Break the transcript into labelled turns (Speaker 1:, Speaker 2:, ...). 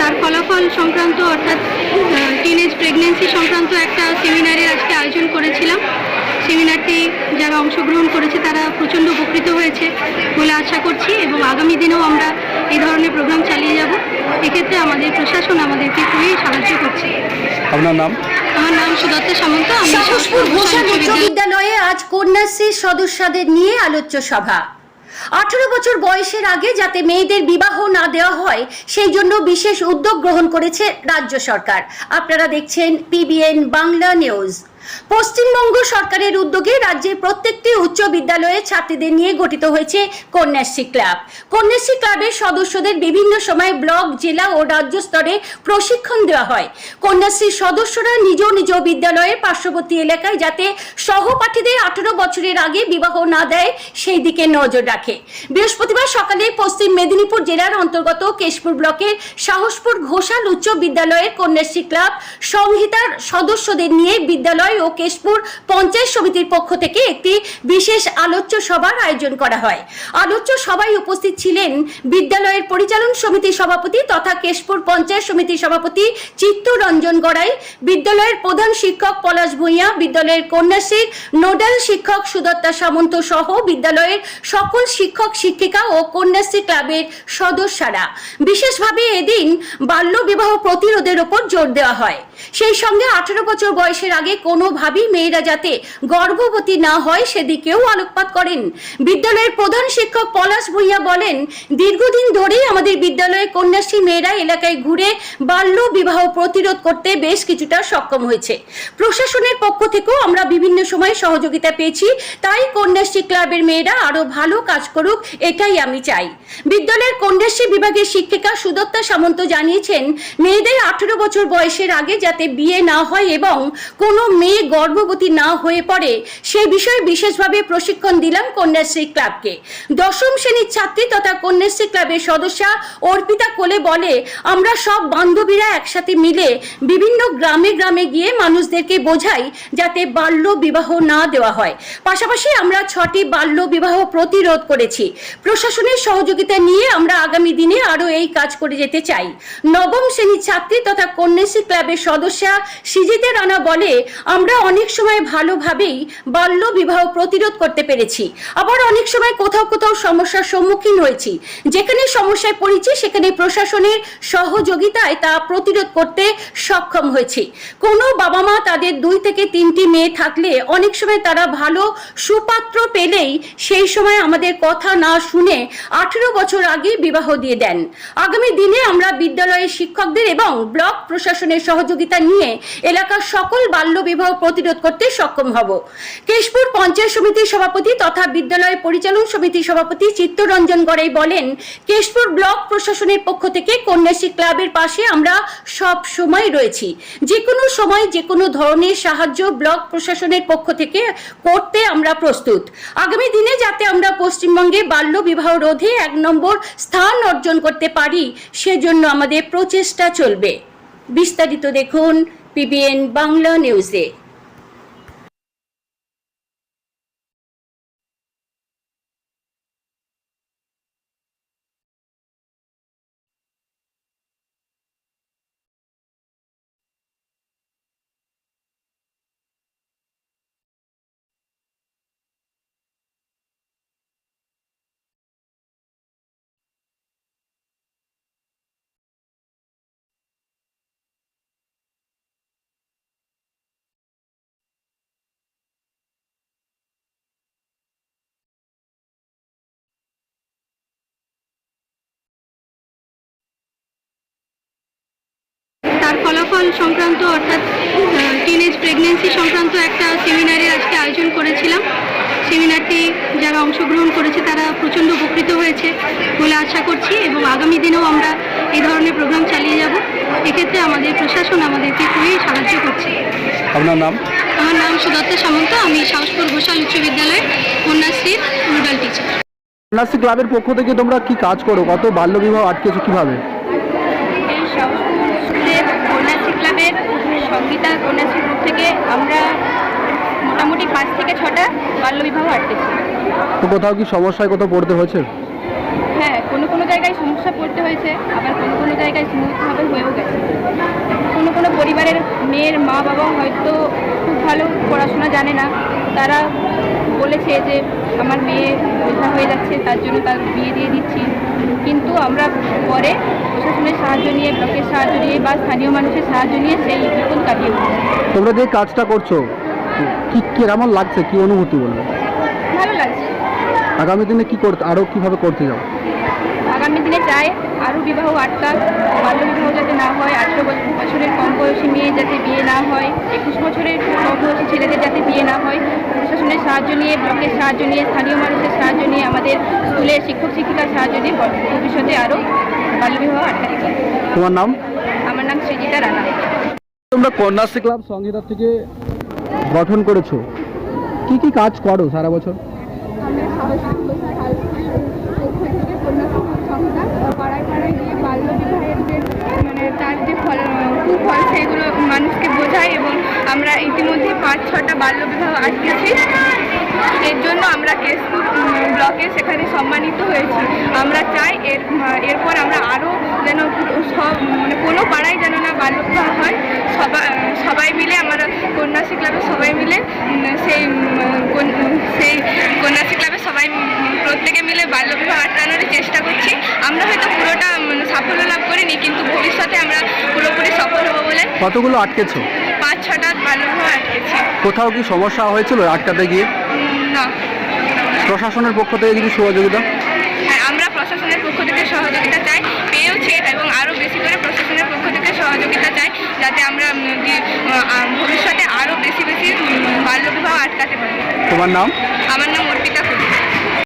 Speaker 1: তার ফলাফল সংক্রান্ত অর্থাৎ টিনেজ প্রেগনেন্সি সংক্রান্ত একটা সেমিনারের আজকে আয়োজন করেছিলাম। সেমিনারটি যারা অংশগ্রহণ করেছে তারা প্রচণ্ড উপকৃত হয়েছে বলে আশা করছি এবং আগামী দিনেও আমরা এই ধরনের প্রোগ্রাম চালিয়ে যাব। এক্ষেত্রে আমাদের প্রশাসন আমাদেরকে খুবই সাহায্য করছে।
Speaker 2: আপনার নাম?
Speaker 1: আমার নাম সুদত্তা সামন্ত আমি
Speaker 3: বিদ্যালয়ে আজ কন্যাশ্রীর সদস্যদের নিয়ে আলোচ্য সভা। আঠারো বছর বয়সের আগে যাতে মেয়েদের বিবাহ না দেওয়া হয়, সেই জন্য বিশেষ উদ্যোগ গ্রহণ করেছে রাজ্য সরকার। আপনারা দেখছেন পিবিএন বাংলা নিউজ পশ্চিমবঙ্গ সরকারের উদ্যোগে রাজ্যের প্রত্যেকটি উচ্চ বিদ্যালয়ে ছাত্রীদের নিয়ে গঠিত হয়েছে কন্যাশ্রী ক্লাব। কন্যাশ্রী ক্লাবের সদস্যদের বিভিন্ন সময় ব্লক, জেলা ও রাজ্য স্তরে প্রশিক্ষণ দেওয়া হয়। কন্যাশ্রীর সদস্যরা নিজ নিজ বিদ্যালয়ের পার্শ্ববর্তী এলাকায় যাতে সহপাঠীদের আঠারো বছরের আগে বিবাহ না দেয়, সেই দিকে নজর রাখে। বৃহস্পতিবার সকালে পশ্চিম মেদিনীপুর জেলার অন্তর্গত কেশপুর ব্লকের সাহসপুর ঘোষাল উচ্চ বিদ্যালয়ের কন্যাশ্রী ক্লাব সংহিতার সদস্যদের নিয়ে বিদ্যালয় ও কেশপুর পঞ্চায়েত সমিতির পক্ষ থেকে একটি বিশেষ আলোচ্য সভার আয়োজন করা হয়। আলোচ্য সভায় উপস্থিত ছিলেন বিদ্যালয়ের পরিচালন সমিতির সভাপতি তথা কেশপুর পঞ্চায়েত সমিতির সভাপতি চিত্তরঞ্জন গড়াই, বিদ্যালয়ের প্রধান শিক্ষক পলাশ ভূঁইয়া, বিদ্যালয়ের কন্যাশ্রীর নোডাল শিক্ষক সুদত্তা সামন্ত সহ বিদ্যালয়ের সকল শিক্ষক, শিক্ষিকা ও কন্যাশ্রী ক্লাবের সদস্যরা। বিশেষভাবে এদিন বাল্য বিবাহ প্রতিরোধের ওপর জোর দেওয়া হয়। সেই সঙ্গে আঠারো বছর বয়সের আগে কোনোভাবেই মেয়েরা যাতে গর্ভবতী না হয় সেদিকেও আলোকপাত করেন। বিদ্যালয়ের প্রধান শিক্ষক পলাশ ভূঁইয়া বলেন, দীর্ঘদিন ধরেই আমাদের বিদ্যালয়ে কন্যাশ্রী মেয়েরা এলাকায় ঘুরে বাল্য বিবাহ প্রতিরোধ করতে বেশ কিছুটা সক্ষম হয়েছে। প্রশাসনের পক্ষ থেকেও আমরা বিভিন্ন সময় সহযোগিতা পেয়েছি, তাই কন্যাশ্রী ক্লাবের মেয়েরা আরও ভালো কাজ করুক, এটাই আমি চাই। বিদ্যালয়ের কন্যাশ্রী বিভাগের শিক্ষিকা সুদত্তা সামন্ত জানিয়েছেন, মেয়েদের আঠেরো বছর বয়সের আগে যাতে বিয়ে না হয় এবং কোনো মেয়ে গর্ভবতী না হয়ে পড়ে, সে বিষয়ে বিশেষভাবে প্রশিক্ষণ দিলাম কন্যাশ্রী ক্লাবকে। দশম শ্রেণির ছাত্রী তথা কন্যাশ্রী ক্লাবের সদস্যা অর্পিতা কোলে বলে, আমরা সব বান্ধবীরা একসাথে মিলে বিভিন্ন গ্রামে গ্রামে গিয়ে মানুষদেরকে বোঝাই যাতে বাল্য বিবাহ না দেওয়া হয়। পাশাপাশি আমরা ছটি বাল্য বিবাহ প্রতিরোধ করেছি। প্রশাসনের সহযোগিতা নিয়ে আমরা আগামী দিনে আরও এই কাজ করে যেতে চাই। নবম শ্রেণির ছাত্রী তথা কন্যাশ্রী ক্লাবের সদস্যা সিজিতে রানা বলে, আমরা অনেক সময় ভালোভাবেই বাল্য বিবাহ প্রতিরোধ করতে পেরেছি। আবার অনেক সময় কোথাও কোথাও সমস্যার সম্মুখীন হয়েছি। যেখানে সমস্যায় পড়েছি, সেখানে প্রশাসনের সহযোগিতায় তা প্রতিরোধ করতে সক্ষম হয়েছি। কোনো বাবা মা তাদের দুই থেকে তিনটি মেয়ে থাকলে অনেক সময় তারা ভালো সুপাত্র পেলেই সেই সময় আমাদের কথা না শুনে আঠেরো বছর আগে বিবাহ দিয়ে দেন। আগামী দিনে আমরা বিদ্যালয়ের শিক্ষকদের এবং ব্লক প্রশাসনের সহযোগিতা নিয়ে এলাকার সকল বাল্য বিবাহ প্রতিরোধ করতে সক্ষম হব। কেশপুর পঞ্চায়েত সমিতির সভাপতি তথা বিদ্যালয় পরিচালন সমিতির সভাপতি চিত্তরঞ্জন গড়াই বলেন, কেশপুর ব্লক প্রশাসনের পক্ষ থেকে কন্যাশ্রী ক্লাবের পাশে আমরা সব সময় রয়েছি। যে কোনো সময় যে কোনো ধরনের সাহায্য ব্লক প্রশাসনের পক্ষ থেকে করতে আমরা প্রস্তুত। আগামী দিনে যাতে আমরা পশ্চিমবঙ্গে বাল্য বিবাহ রোধে এক নম্বর স্থান অর্জন করতে পারি, সেজন্য আমাদের প্রচেষ্টা চলবে। বিস্তারিত দেখুন পিবিএন বাংলা নিউজে
Speaker 1: ফলাফল সংক্রান্ত অর্থাৎ টিনেজ প্রেগনেন্সি সংক্রান্ত একটা সেমিনারের আজকে আয়োজন করেছিলাম। সেমিনারটি যারা অংশগ্রহণ করেছে তারা প্রচণ্ড উপকৃত হয়েছে বলে আশা করছি এবং আগামী দিনেও আমরা এই ধরনের প্রোগ্রাম চালিয়ে যাব। এক্ষেত্রে আমাদের প্রশাসন আমাদেরকে খুবই সাহায্য করছে।
Speaker 2: আপনার নাম?
Speaker 1: আমার নাম সুদত্তা সামন্ত আমি সাহসপুর ঘোষাল উচ্চ বিদ্যালয়ের কন্যাশ্রীর নোডাল টিচার।
Speaker 2: কন্যাশ্রী ক্লাবের পক্ষ থেকে তোমরা কি কাজ করো? কত বাল্য বিবাহ আটকেছো কীভাবে
Speaker 1: এই সাহসপুরের কন্যাশ্রী ক্লাবের সঙ্গীতা কন্যাশ্রী গ্রুপ থেকে আমরা মোটামুটি পাঁচ থেকে ছটা বাল্যবিবাহ আটকেছি
Speaker 2: তো কোথাও কি সমস্যায় কোথাও পড়তে হয়েছে?
Speaker 1: হ্যাঁ কোনো কোনো জায়গায় সমস্যা পড়তে হয়েছে আবার কোনো কোনো জায়গায় স্মুথভাবে
Speaker 4: পরিবারের মেয়ের মা বাবা হয়তো খুব ভালো পড়াশোনা জানে না। তারা বলেছে যে আমার মেয়ে বোঝা হয়ে যাচ্ছে তার জন্য তার বিয়ে দিয়ে দিচ্ছি। কিন্তু আমরা পরে প্রশাসনের সাহায্য নিয়ে ব্লকের সাহায্য নিয়ে বা স্থানীয় মানুষের সাহায্য নিয়ে সেই বিপদ কাটিয়ে
Speaker 2: তোমরা যে কাজটা করছ কি কেমন লাগছে? কি অনুভূতি বলবে?
Speaker 4: ভালো লাগছে।
Speaker 2: আগামী দিনে কি করতে আরও কীভাবে করতে যাও
Speaker 4: আগামী দিনে চাই আরও বিবাহ আটকাক বাল্য বিবাহ যাতে না হয় আঠেরো বছরের কম বয়সী মেয়ে যাতে বিয়ে না হয় একুশ বছরের কম বয়সী ছেলেদের যাতে বিয়ে না হয় প্রশাসনের সাহায্য নিয়ে ব্লকের সাহায্য নিয়ে স্থানীয় মানুষের সাহায্য নিয়ে আমাদের স্কুলের শিক্ষক শিক্ষিকার সাহায্য নিয়ে ভবিষ্যতে আরও বাল্যবিবাহ আটকাতে চাই
Speaker 2: তোমার নাম?
Speaker 4: আমার নাম সৃজিতা রানা।
Speaker 2: তোমরা কন্যাশ্রী ক্লাব সংহিতা থেকে গঠন করেছ? কি কি কাজ করো সারা বছর?
Speaker 4: কুফল, সেগুলো মানুষকে বোঝায় এবং আমরা ইতিমধ্যে পাঁচ, ছটা বাল্য বিবাহ আটকেছি। এর জন্য আমরা কেশপুর ব্লকে সেখানে সম্মানিত হয়েছি। আমরা চাই এর এরপর আমরা আরও যেন সব মানে কোনো পাড়ায় যেন না বাল্য বিবাহ হয়। সবাই সবাই মিলে আমরা কন্যাশ্রী ক্লাবের সবাই মিলে সেই সেই কন্যাশ্রী ক্লাবের সবাই প্রত্যেকে মিলে বাল্যবিবাহ আটকানোর চেষ্টা করছি। আমরা হয়তো পুরোটা সাফল্য লাভ করিনি কিন্তু ভবিষ্যতে আমরা পুরোপুরি সফল হব বলে
Speaker 2: কতগুলো আটকেছো?
Speaker 4: পাঁচ ছটা বাল্যবিবাহ আটকেছি।
Speaker 2: কোথাও কি সমস্যা হয়েছিল আটকাতে গিয়ে?
Speaker 4: না।
Speaker 2: প্রশাসনের পক্ষ থেকে কিছু সহযোগিতা?
Speaker 4: হ্যাঁ আমরা প্রশাসনের পক্ষ থেকে সহযোগিতা চাই পেয়েওছি এবং আরও বেশি করে প্রশাসনের পক্ষ থেকে সহযোগিতা চাই যাতে আমরা উম, যে, আহ, ভবিষ্যতে আরও বেশি বেশি উম, বাল্যবিবাহ আটকাতে
Speaker 2: তোমার নাম?
Speaker 4: আমার নাম অর্পিতা কুমার